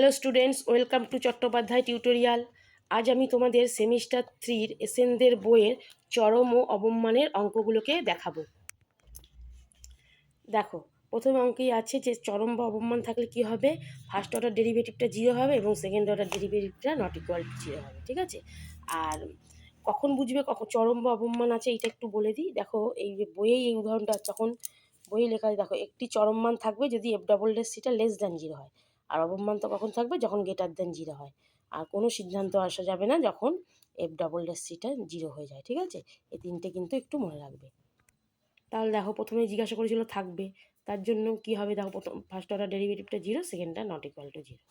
Hello students, welcome to Chattopadhyay tutorial. আজ আমি তোমাদের সেমিস্টার থ্রির এসেনদের বইয়ের চরম ও অবমানের অঙ্কগুলোকে দেখাবো। দেখো, প্রথম অঙ্কেই আছে যে চরম বা অবমান থাকলে কি হবে? ফার্স্ট অর্ডার ডেরিভেটিভটা জিরো হবে এবং সেকেন্ড অর্ডার ডেরিভেটিভটা নট ইকুয়াল জিরো হবে, ঠিক আছে? আর কখন বুঝবে? কখন চরম বা অবমান আছে এটা একটু বলে দিই। দেখো, এই যে বইয়েই এই উদাহরণটা, যখন বইয়ে লেখা দেখো, একটি চরম মান থাকবে যদি এফ ডাবল ডেস সিটা লেস দ্যান জিরো হয়। আর অবমান তো কখন থাকবে? যখন গেটার দেন জিরো হয়। আর কোনো সিদ্ধান্ত আসা যাবে না যখন F double dash theta zero হয়ে যায়, ঠিক আছে? এই তিনটে কিন্তু একটু মনে রাখবে। তাহলে দেখো প্রথমে জিজ্ঞাসা করেছিল থাকবে। তার জন্য কি হবে? দেখো প্রথম ফার্স্ট অর্ডার ডেরিভেটিভটা জিরো সেকেন্ডটা নট ইকুয়াল টু জিরো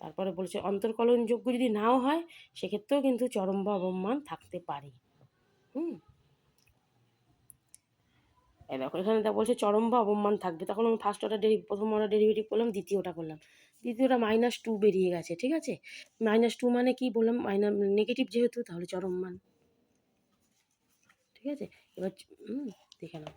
তারপরে বলছে অন্তর্কলনযোগ্য যদি নাও হয়, সেক্ষেত্রেও কিন্তু চরম বা অবমান থাকতে পারে। হুম? দেখো, এখানে তা বলছে চরম বা অবমান থাকবে। তখন আমি ফার্স্ট অর্ডার ডেরি প্রথম অর্ডার ডেরিভেটিভ করলাম, দ্বিতীয়টা করলাম। দ্বিতীয়টা মাইনাস টু বেরিয়ে গেছে, ঠিক আছে? মাইনাস টু মানে কি বললাম? মাইনাস নেগেটিভ যেহেতু, তাহলে চরম মান। ঠিক আছে? এবার দেখে নাও।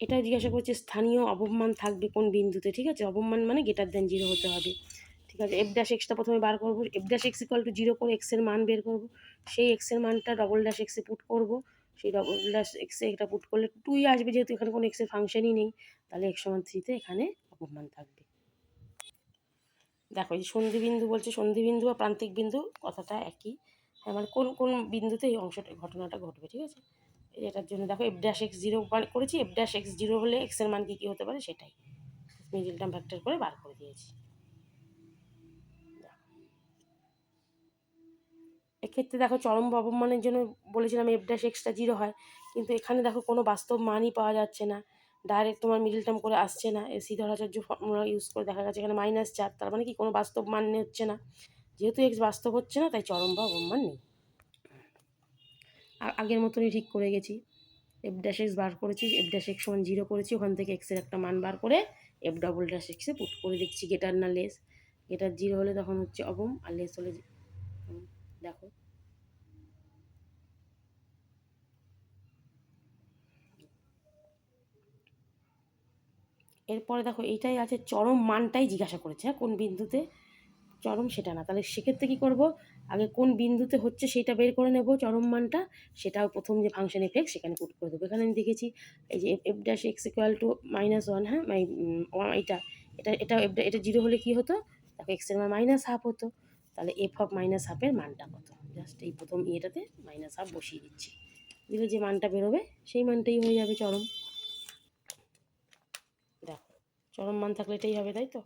এটা জিজ্ঞাসা করছে, স্থানীয় অবমান থাকবে কোন বিন্দুতে? ঠিক আছে? অবমান মানে গেটার দেন জিরো হতে হবে। এফ ড্যাশ এক্সটা প্রথমে বার করব। F dash X equal to zero করে এক্সের মান বের করব। সেই এক্সের মানটা ডবল ড্যাশ এক্সে পুট করব। সেই ডবল ড্যাশ এক্সে এটা পুট করলে টুই আসবে, যেহেতু এখানে কোনো এক্সের ফাংশনই নেই। তাহলে এক্স সমান থ্রিতে এখানে অপমান থাকবে। দেখো, এই সন্ধিবিন্দু বলছে সন্ধিবিন্দু বা প্রান্তিক বিন্দু কথাটা একই। হ্যাঁ মানে কোন কোন বিন্দুতে এই অংশটা, ঘটনাটা ঘটবে, ঠিক আছে? এটার জন্য দেখো এফ ড্যাশ এক্স জিরো করেছি এফ ড্যাশ এক্স জিরো হলে এক্সের মান কী কী হতে পারে? সেটাই। মিডিল টার্ম ফ্যাক্টর করে বার করে দিয়েছি। এক্ষেত্রে দেখো চরম অবমানের জন্য বলেছিলাম এফ ড্যাশ এক্সটা জিরো হয়। কিন্তু এখানে দেখো কোনো বাস্তব মানই পাওয়া যাচ্ছে না। ডাইরেক্ট তোমার মিডিল টার্ম করে আসছে না। এসি ধরাচার্য ফর্মুলা ইউজ করে দেখা গেছে এখানে মাইনাস চার। তার মানে কি কোনো বাস্তব মান হচ্ছে না। যেহেতু এক্স বাস্তব হচ্ছে না, তাই চরম বা অবমান নেই। আগের মতনই ঠিক করে গেছি। এফ ড্যাশ এক্স বার করেছি এফ ড্যাশ এক্স সমান জিরো করেছি, ওখান থেকে এক্সের একটা মান বার করে এফ ডবল ড্যাশ এক্সে পুট করে দেখছি গেটার না লেস গেটার জিরো হলে তখন হচ্ছে অবম আর লেস হলে দেখো। এরপরে দেখো, এইটাই আছে চরম মানটাই জিজ্ঞাসা করেছে হ্যাঁ? কোন বিন্দুতে চরম সেটা না। তাহলে সেক্ষেত্রে কী করব? আগে কোন বিন্দুতে হচ্ছে সেটা বের করে নেব, চরম মানটা। সেটাও প্রথম যে ফাংশন এফেক্ট সেখানে পুট করে দেবো। এখানে আমি দেখেছি, এই যে F dash X equal to minus one হ্যাঁ? এটা এটা এটা এটা জিরো হলে কী হতো? দেখো এক্সের মান মাইনাস হাফ হতো। তাহলে এফ অফ মাইনাস হাফের মানটা কত? জাস্ট এই প্রথম ইয়েটাতে মাইনাস হাফ বসিয়ে দিচ্ছি। দিলে যে মানটা বেরোবে, সেই মানটাই হয়ে যাবে চরম। দেখো, চরম মান থাকলে এটাই হবে, তাই তো?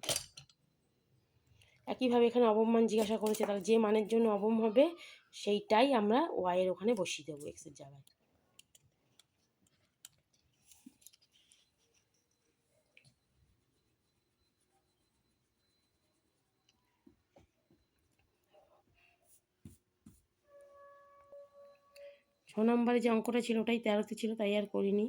একইভাবে এখানে অবমান জিজ্ঞাসা করেছে, তাহলে যে মানের জন্য অবম হবে, সেইটাই আমরা ওয়াইয়ের ওখানে বসিয়ে দেবো এক্সের জায়গায়। ছ নম্বরে যে অঙ্কটা ছিল ওটাই তেরোতে ছিল, তাই আর করিনি।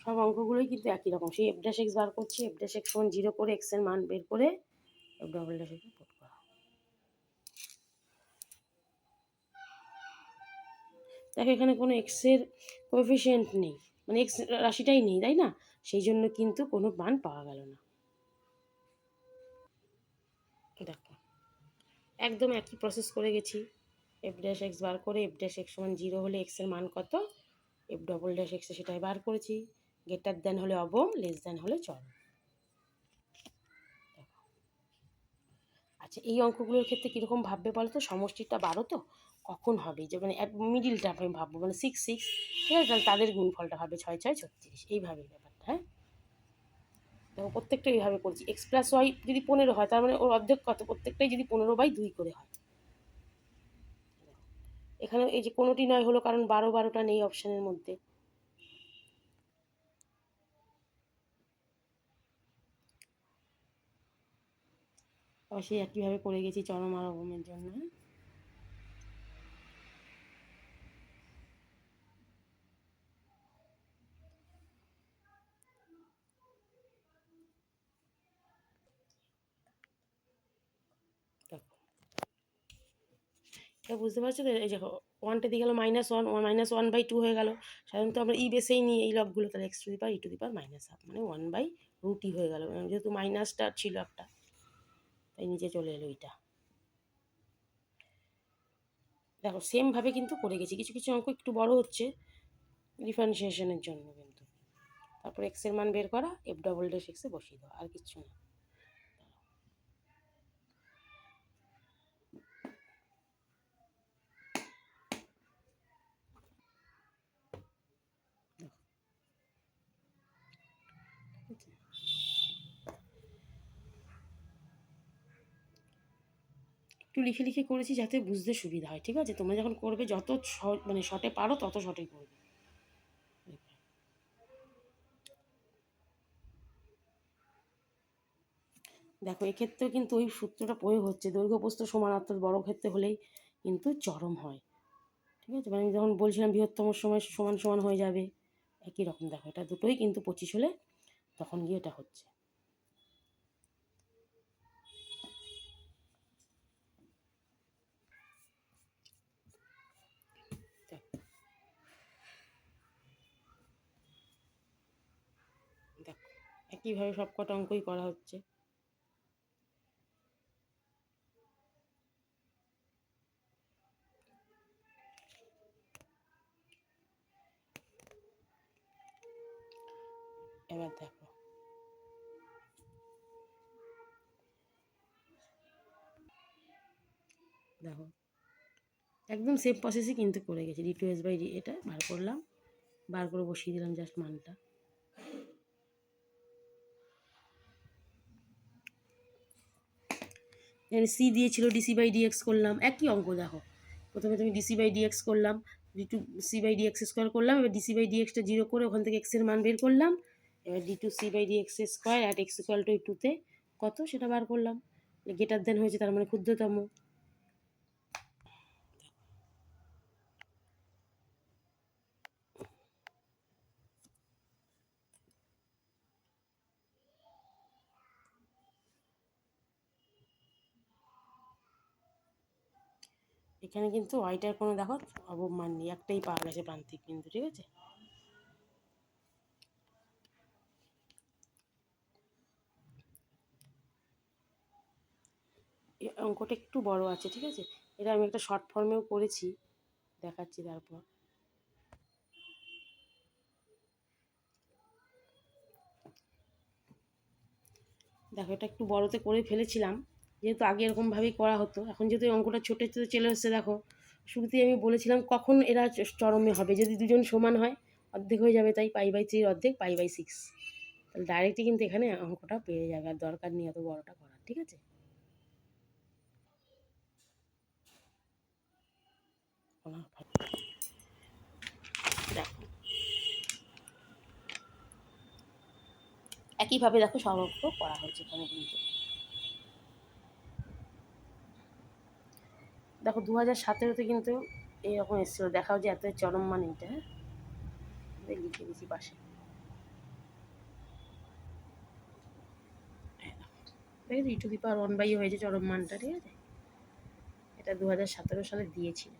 সব অঙ্কগুলোই কিন্তু একই রকম। সেই এফ ড্যাশ এক্স বার করছি এফ ড্যাশ এক্স সমান জিরো করে এক্সের মান বের করে F double dash X put করা দেখো এখানে কোনো এক্সের কোএফিসিয়েন্ট নেই। মানে এক্স রাশিটাই নেই, তাই না? সেই জন্য কিন্তু কোনো মান পাওয়া গেল না। দেখো, একদম একই প্রসেস করে গেছি। এফ ড্যাশ এক্স বার করে এফ ড্যাশ এক্স সমান জিরো হলে এক্সের মান কত? এফ ডবল ড্যাশ এক্সে সেটাই বার করেছি। গেটার দেন হলে অবম লেস দেন হলে চল আচ্ছা এই অঙ্কগুলোর ক্ষেত্রে কীরকম ভাববে বলো তো সমষ্টিটা বারো তো? কখন হবে? যে মানে এক মিডিলটা আমি ভাববো মানে সিক্স সিক্স ঠিক আছে? তাহলে তাদের গুণফলটা হবে ছয় ছয়, ছত্রিশ। এইভাবে ব্যাপারটা হ্যাঁ? দেখো প্রত্যেকটা এইভাবে করছি। এক্স প্লাস ওয়াই যদি পনেরো হয়, তার মানে ওর অর্ধেক কত? প্রত্যেকটাই যদি পনেরো বাই দুই করে হয়। এখানে এই যে কোনোটি নয় হলো কারণ বারো, বারোটা নেই অপশানের মধ্যে। অবশ্যই একইভাবে করে গেছি চরম আরোহণের জন্য হ্যাঁ এটা বুঝতে পারছ তো এই দেখো ওয়ানটা দিয়ে গেলো minus one one minus one by two হয়ে গেল। সাধারণত আমরা ই বেসেই নিই এই লগগুলো তাহলে X to the power E to the power minus half মানে ওয়ান বাই রুটি হয়ে গেল। যেহেতু মাইনাসটা ছিল একটা, তাই নিচে চলে এলো এইটা। দেখো সেমভাবে কিন্তু করে গেছি। কিছু কিছু অঙ্ক একটু বড় হচ্ছে ডিফারেন্সিয়েশনের জন্য কিন্তু। তারপর এক্সের মান বের করা এফ ডবল ড্যাশ এক্সে বসিয়ে দেওয়া, আর কিচ্ছু না। একটু লিখে লিখে করেছি যাতে বুঝতে সুবিধা হয়, ঠিক আছে? তোমরা যখন করবে, যত মানে শটে পারো, তত শর্টে করবে। দেখো, এক্ষেত্রেও কিন্তু ওই সূত্রটা প্রয়োগ হচ্ছে। দৈর্ঘ্য, প্রস্থ সমানাত্মক বড় ক্ষেত্রে হলেই কিন্তু চরম হয়, ঠিক আছে? মানে আমি যখন বলছিলাম বৃহত্তম সময় সমান সমান হয়ে যাবে, একই রকম। দেখো, এটা দুটোই কিন্তু পঁচিশ হলে তখন গিয়ে এটা হচ্ছে দেখো দেখো একইভাবে সব কটা অঙ্কই করা হচ্ছে? এবার দেখো। দেখো, একদম সেম প্রসেসই কিন্তু করে গেছি। D two S by D এটা বার করলাম, বার করে বসিয়ে দিলাম জাস্ট মানটা। এখানে সি দিয়েছিল ডিসি বাই ডিএক্স করলাম, একই অঙ্ক দেখো। প্রথমে তুমি ডিসি বাই ডিএক্স করলাম D two C by DX square করলাম, এবার ডিসি বাই ডিএক্সটা জিরো করে ওখান থেকে এক্সের মান বের করলাম, এবার D two C by DX square at X equal to টুতে কত সেটা বার করলাম। গেটার দেন হয়েছে, তার মানে ক্ষুদ্রতম। এখানে কিন্তু ওয়াইটার কোনো দেখো অবমান নেই, একটাই পাওয়া গেছে প্রান্তিক কিন্তু ঠিক আছে? অঙ্কটা একটু বড় আছে, ঠিক আছে? এটা আমি একটা শর্ট ফর্মেও করেছি, দেখাচ্ছি তারপর। দেখো এটা একটু বড়তে করে ফেলেছিলাম। যেহেতু আগে এরকমভাবেই করা হতো, এখন যেহেতু এই অঙ্কটা ছোটো ছোটো চলে এসছে দেখো। শুরুতেই আমি বলেছিলাম কখন এরা চরমে হবে, যদি দুজন সমান হয়, অর্ধেক হয়ে যাবে তাই পাই বাই থ্রির অর্ধেক, পাই বাই সিক্স। তাহলে ডাইরেক্টই কিন্তু এখানে অঙ্কটা পেয়ে যাবে, আর দরকার নেই এত বড়টা করার, ঠিক আছে? দেখো একইভাবে দেখো সব করা হয়েছে এখানে কিন্তু। দেখো দু হাজার সতেরোতে কিন্তু এইরকম এসেছিল। দেখাও যে এত চরম মান এটা হ্যাঁ লিখে দিয়েছি পাশে। E to the power one by হয়েছে চরম মানটা ঠিক আছে? এটা দু হাজার সতেরো সালে দিয়েছিল।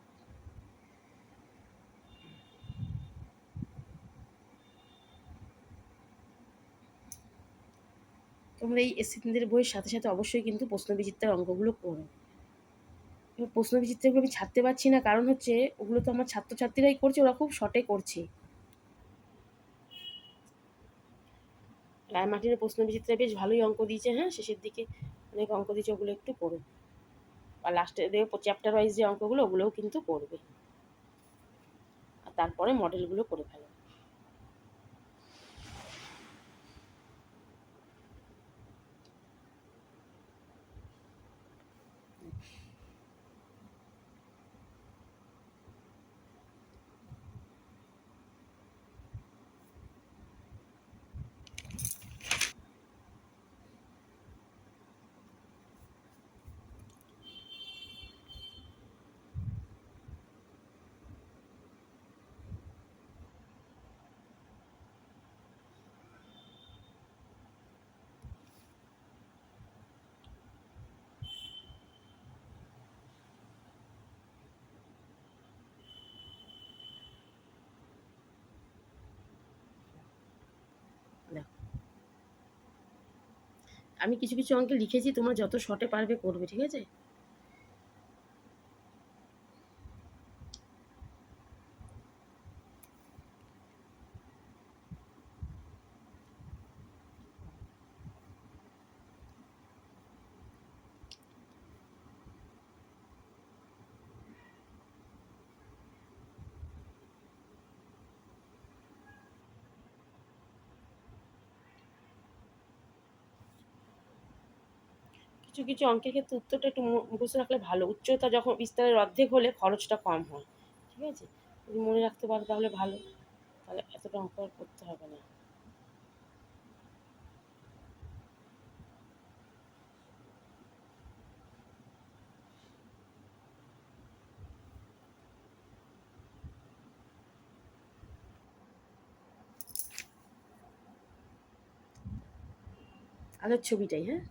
তোমরা এই এসিদের বইয়ের সাথে সাথে অবশ্যই কিন্তু প্রশ্নবিচিত্রার অঙ্কগুলো করো। এবার প্রশ্নবিচিত্রগুলো আমি ছাড়তে পারছি না। কারণ হচ্ছে, ওগুলো তো আমার ছাত্রছাত্রীরাই করছে, ওরা খুব শর্টে করছে। রায়মার্টিনের প্রশ্নবিচিত্রা বেশ ভালোই অঙ্ক দিয়েছে হ্যাঁ? শেষের দিকে অনেক অঙ্ক দিয়েছে, ওগুলো একটু করো আর লাস্টে চ্যাপ্টার ওয়াইজ যে অঙ্কগুলো, ওগুলোও কিন্তু করবে আর তারপরে মডেলগুলো করে ফেলো। আমি কিছু কিছু অঙ্কে লিখেছি তোমরা যত শর্টে পারবে করবে ঠিক আছে? কিছু কিছু অঙ্কের ক্ষেত্রে উত্তরটা একটু মুখস্থ রাখলে ভালো। উচ্চতা যখন বিস্তারের অর্ধেক হলে খরচটা কম হয়। ঠিক আছে? যদি মনে রাখতে পারো তাহলে ভালো। তাহলে এতটা অঙ্ক করতে হবে না। আগের ছবিটাই হ্যাঁ?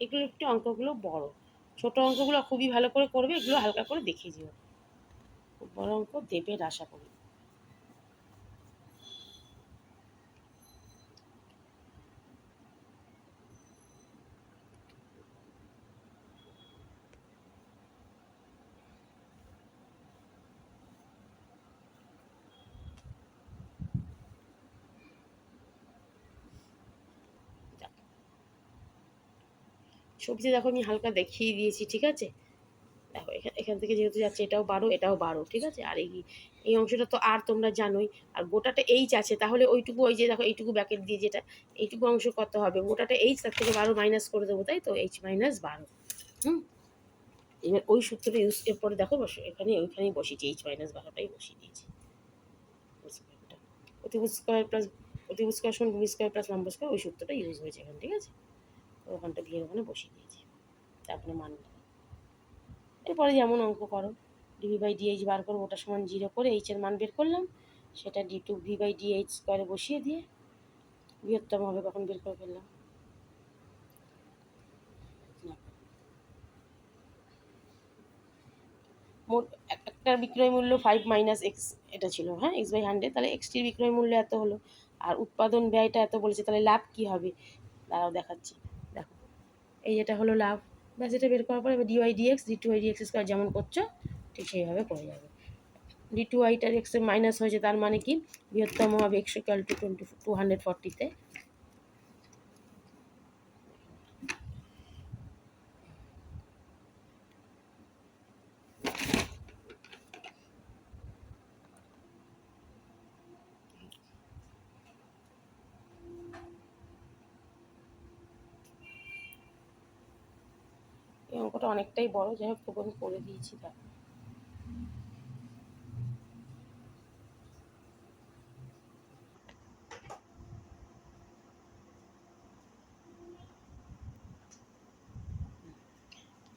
এগুলো একটু অঙ্কগুলো বড়। ছোট অঙ্কগুলো খুবই ভালো করে করবে, এগুলো হালকা করে দেখিয়ে দিও। বড় অঙ্ক দেবে আশা করি। ছবিতে দেখো আমি হালকা দেখিয়ে দিয়েছি, ঠিক আছে? দেখো এখান থেকে যেহেতু যাচ্ছে এটাও বারো এটাও বারো, ঠিক আছে? আর এই এই অংশটা তো আর তোমরা জানোই। আর গোটাটা এইচ আছে, তাহলে ওইটুকু ওই যে দেখো, এইটুকু ব্যাকেট দিয়ে যেটা, এইটুকু অংশ কত হবে। গোটাটা এইচ, তার থেকে বারো মাইনাস করে দেবো, তাই তো? এইচ মাইনাস বারো, হুম? এবার ওই সূত্রটা ইউজ এরপরে দেখো, বসো, এখানে ওইখানেই বসিয়েছি, এইচ মাইনাস বারোটাই বসিয়ে দিয়েছি। অতিভুজ স্কোয়ার প্লাস অতিভুজ স্কোয়ার সমান ভূমি স্কোয়ার প্লাস লম্ব স্কোয়ার ওই সূত্রটা ইউজ হয়েছে এখানে, ঠিক আছে? ওখানটা দিয়ে ওখানে বসিয়ে দিয়েছি। তারপরে মানটা এরপরে যেমন অঙ্ক করো ডিভি বাই ডিএইচ বার করব, ওটা সমান জিরো করে এইচের মান বের করলাম, সেটা D two V by DH স্কোয়ারে বসিয়ে দিয়ে বৃহত্তম হবে কখন বের করে ফেললাম? মোট এক- একটা বিক্রয় মূল্য ফাইভ মাইনাস এক্স এটা ছিল হ্যাঁ এক্স বাই হান্ড্রেড তাহলে এক্সটির বিক্রয় মূল্য এত হলো, আর উৎপাদন ব্যয়টা এত বলেছে, তাহলে লাভ কী হবে? তারাও দেখাচ্ছি। দেখো এই যেটা হলো লাভ ব্যাস এটা বের করার পর এবার DY DX D two Y DX square যেমন করছ, ঠিক সেইভাবে করে যাবে। ডি টু ওয়াইটার এক্সের মাইনাস হয়েছে, তার মানে কি? বৃহত্তম হবে X equal to twenty to hundred ফর্টিতে এই অঙ্কটা অনেকটাই বড়, যাই হোক, তবু আমি করে দিয়েছি দেখো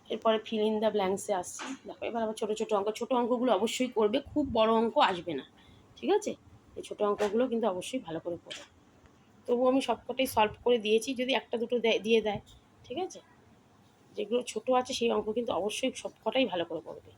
এরপরে ফিল ইন দ্য ব্ল্যাঙ্কসে আসছি। দেখো, এবার আবার ছোটো ছোটো অঙ্ক, ছোটো অঙ্কগুলো অবশ্যই করবে, খুব বড় অঙ্ক আসবে না, ঠিক আছে? এই ছোটো অঙ্কগুলো কিন্তু অবশ্যই ভালো করে করবে তবুও আমি সবকটাই সলভ করে দিয়েছি, যদি একটা দুটো দিয়ে দেয়, ঠিক আছে? যেগুলো ছোট আছে সেই অঙ্ক কিন্তু অবশ্যই সব কটাই ভালো করে করবে।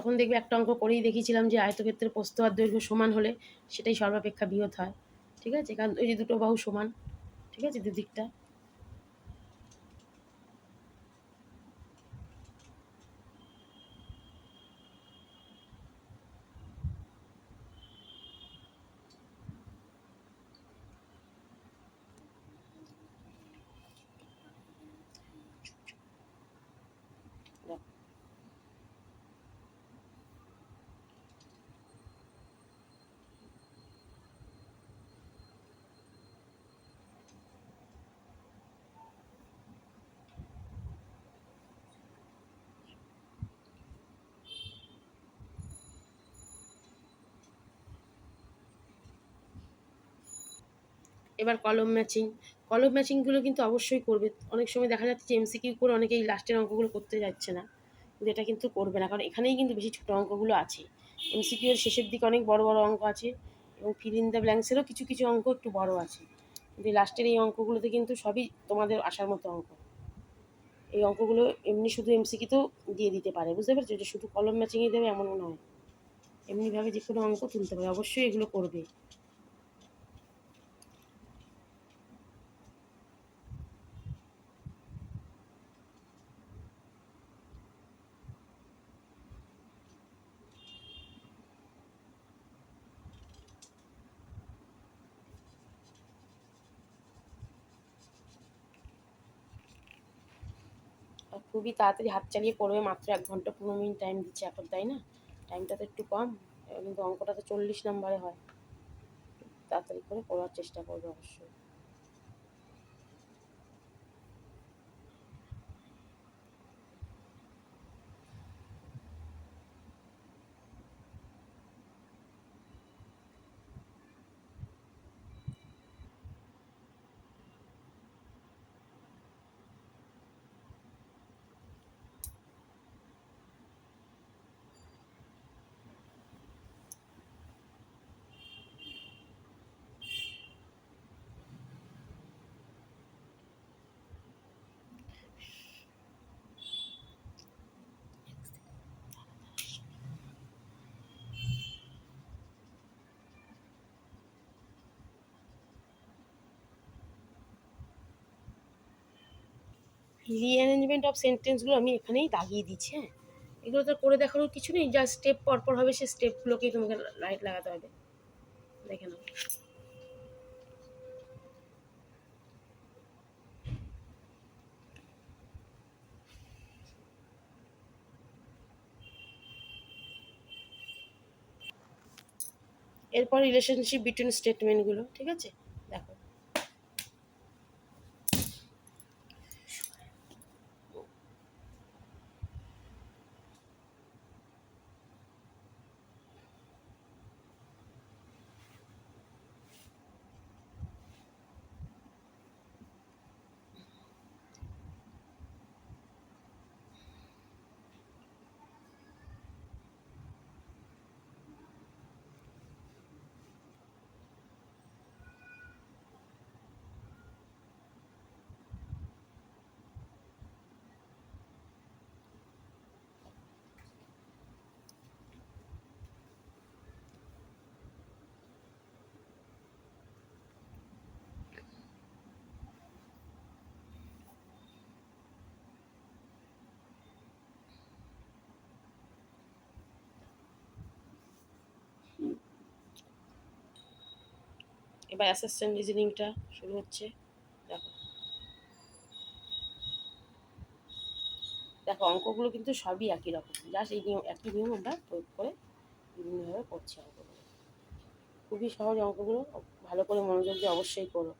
তখন দেখবে একটা অঙ্ক করেই দেখিয়েছিলাম যে আয়তক্ষেত্রের প্রস্ত আর দৈর্ঘ্য সমান হলে সেটাই সর্বাপেক্ষা বৃহৎ হয়। ঠিক আছে? কারণ ওই যে দুটো বাহু সমান। ঠিক আছে? দুদিকটা। এবার কলম ম্যাচিং। কলম ম্যাচিংগুলো কিন্তু অবশ্যই করবে। অনেক সময় দেখা যাচ্ছে যে এমসিকিউ করে অনেকেই লাস্টের অঙ্কগুলো করতে যাচ্ছে না। কিন্তু এটা কিন্তু করবে না। কারণ এখানেই কিন্তু বেশি ছোটো অঙ্কগুলো আছে। এমসিকিউ এর শেষের দিকে অনেক বড় বড় অঙ্ক আছে এবং ফিল ইন দ্য ব্ল্যাঙ্কসেরও কিছু কিছু অঙ্ক একটু বড় আছে। কিন্তু লাস্টের এই অঙ্কগুলোতে কিন্তু সবই তোমাদের আসার মতো অঙ্ক। এই অঙ্কগুলো এমনি শুধু এমসিকিতেও দিয়ে দিতে পারে। বুঝতে পারছ? যে শুধু কলম ম্যাচিংয়ে দেবে, এমনও নয়। এমনিভাবে যে কোনো অঙ্ক তুলতে পারে। অবশ্যই এগুলো করবে আর খুবই তাড়াতাড়ি হাত চালিয়ে পড়বে। মাত্র এক ঘণ্টা পনেরো মিনিট টাইম দিচ্ছে এখন, তাই না? টাইমটা তো একটু কম। কিন্তু অঙ্কটা তো চল্লিশ নম্বরে হয়। তাড়াতাড়ি করে পড়ার চেষ্টা করবে অবশ্যই। রিঅ্যারেঞ্জমেন্ট অফ সেন্টেন্সগুলো আমি এখানেই দাগিয়ে দিচ্ছি হ্যাঁ? এগুলো তো করে দেখানোর কিছু নেই যা স্টেপ পরপর হবে সে স্টেপগুলোকেই তোমাকে লাইট লাগাতে হবে। দেখে নাও। এরপর রিলেশনশিপ বিটুইন স্টেটমেন্টগুলো ঠিক আছে দেখো এবার অ্যাসিস্ট্যান্ট রিজনিংটা শুরু হচ্ছে। দেখো। দেখো, অঙ্কগুলো কিন্তু সবই একই রকম। জাস্ট এই নিয়ম, একই নিয়ম আমরা প্রয়োগ করে বিভিন্নভাবে করছি অঙ্কগুলো। খুবই সহজ অঙ্কগুলো, ভালো করে মনোযোগ দিয়ে অবশ্যই করো।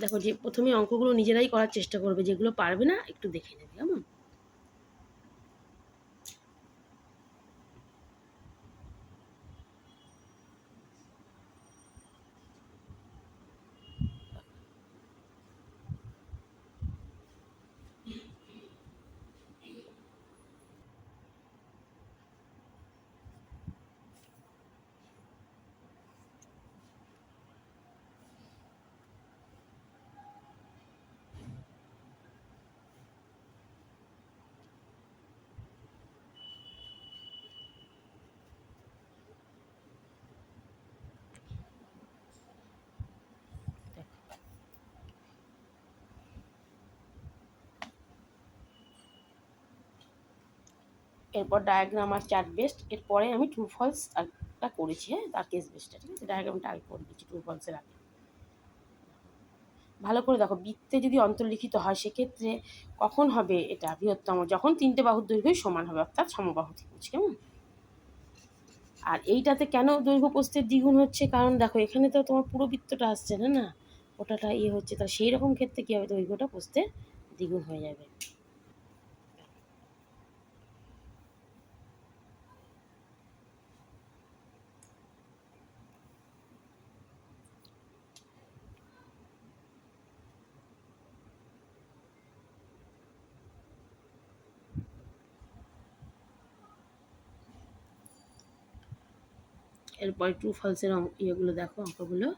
দেখো, যে প্রথমে অঙ্কগুলো নিজেরাই করার চেষ্টা করবে, যেগুলো পারবে না, একটু দেখে নেবে, কেমন? এরপর ডায়াগ্রাম আর চার্ট বেস্ট এরপরে আমি ট্রু ফলস একটা করেছি হ্যাঁ তার কেস বেস্টটা ঠিক আছে? ডায়াগ্রামটা আগে করে দিচ্ছি ট্রু ফলসের আগে। ভালো করে দেখো, বৃত্তে যদি অন্তর্লিখিত হয়, সেক্ষেত্রে কখন হবে এটা? বৃহত্তম, যখন তিনটে বাহুর দৈর্ঘ্যই সমান হবে, অর্থাৎ সমবাহু ত্রিভুজ, কেমন? আর এইটাতে কেন দৈর্ঘ্য প্রস্থের দ্বিগুণ হচ্ছে? কারণ দেখো, এখানে তো তোমার পুরো বৃত্তটা আসছে, না না? ওটাটা ইয়ে হচ্ছে, তাহলে সেই রকম ক্ষেত্রে কী হবে? দৈর্ঘ্যটা প্রস্থের দ্বিগুণ হয়ে যাবে। এরপরে ট্রু ফলসের ইয়েগুলো দেখো, অঙ্কগুলো।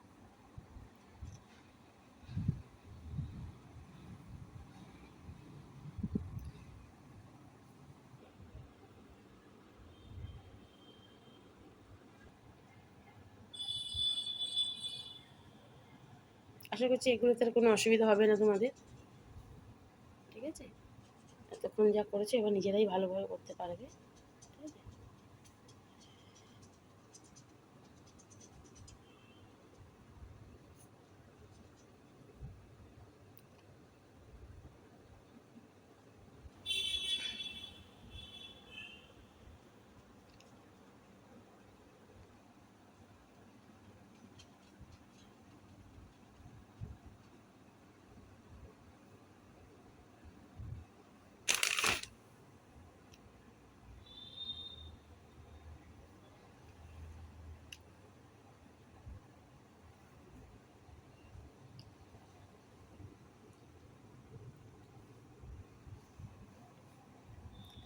আশা করছি এগুলোতে আর কোনো অসুবিধা হবে না তোমাদের। ঠিক আছে? এতক্ষণ যা করেছে, এবার নিজেরাই ভালোভাবে করতে পারবে।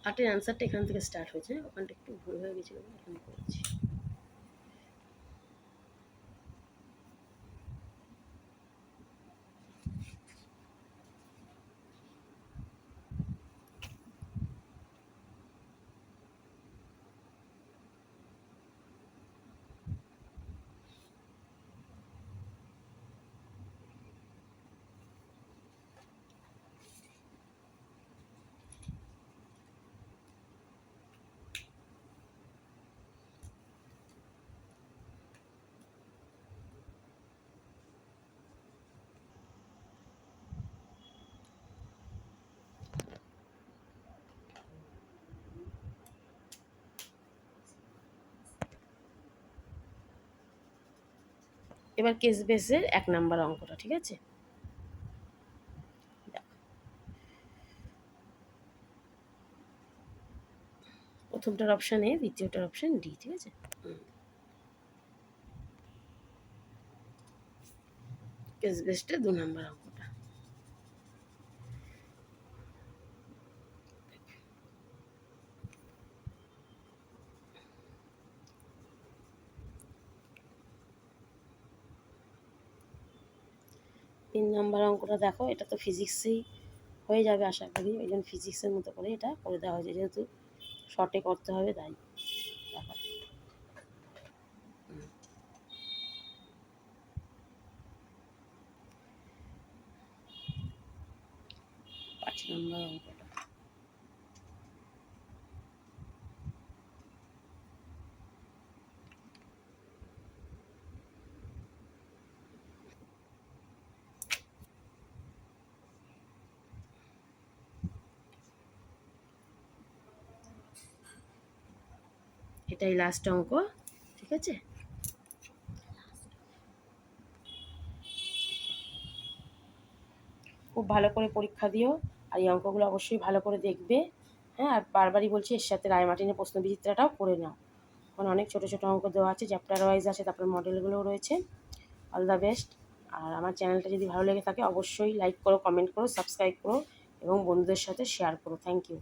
আটের অ্যান্সারটা এখান থেকে স্টার্ট হয়েছে। ওখানটা একটু ভুল হয়ে গেছিল এখানে করেছি। এবার কেস বেসের এক নাম্বার অঙ্কটা, ঠিক আছে? প্রথমটার অপশান এ দ্বিতীয়টার অপশান ডি ঠিক আছে? কেস বেসটা দু নাম্বার অঙ্কটা তিন নাম্বার অঙ্কটা দেখো, এটা তো ফিজিক্সেই হয়ে যাবে আশা করি, ওই জন্য ফিজিক্সের মতো করে এটা করে দেওয়া হয়েছে, যেহেতু শর্টে করতে হবে তাই। পাঁচ নম্বর অঙ্কটা এটাই লাস্ট অঙ্ক, ঠিক আছে? খুব ভালো করে পরীক্ষা দিও, আর এই অঙ্কগুলো অবশ্যই ভালো করে দেখবে হ্যাঁ? আর বারবারই বলছি, এর সাথে রায়মার্টিনের প্রশ্ন বিচিত্রাটাও করে নাও। ওখানে অনেক ছোটো ছোটো অঙ্ক দেওয়া আছে চ্যাপ্টার ওয়াইজ আছে, তারপরে মডেলগুলোও রয়েছে। অল দ্য বেস্ট আর আমার চ্যানেলটা যদি ভালো লেগে থাকে, অবশ্যই লাইক করো কমেন্ট করো সাবস্ক্রাইব করো, এবং বন্ধুদের সাথে শেয়ার করো। Thank you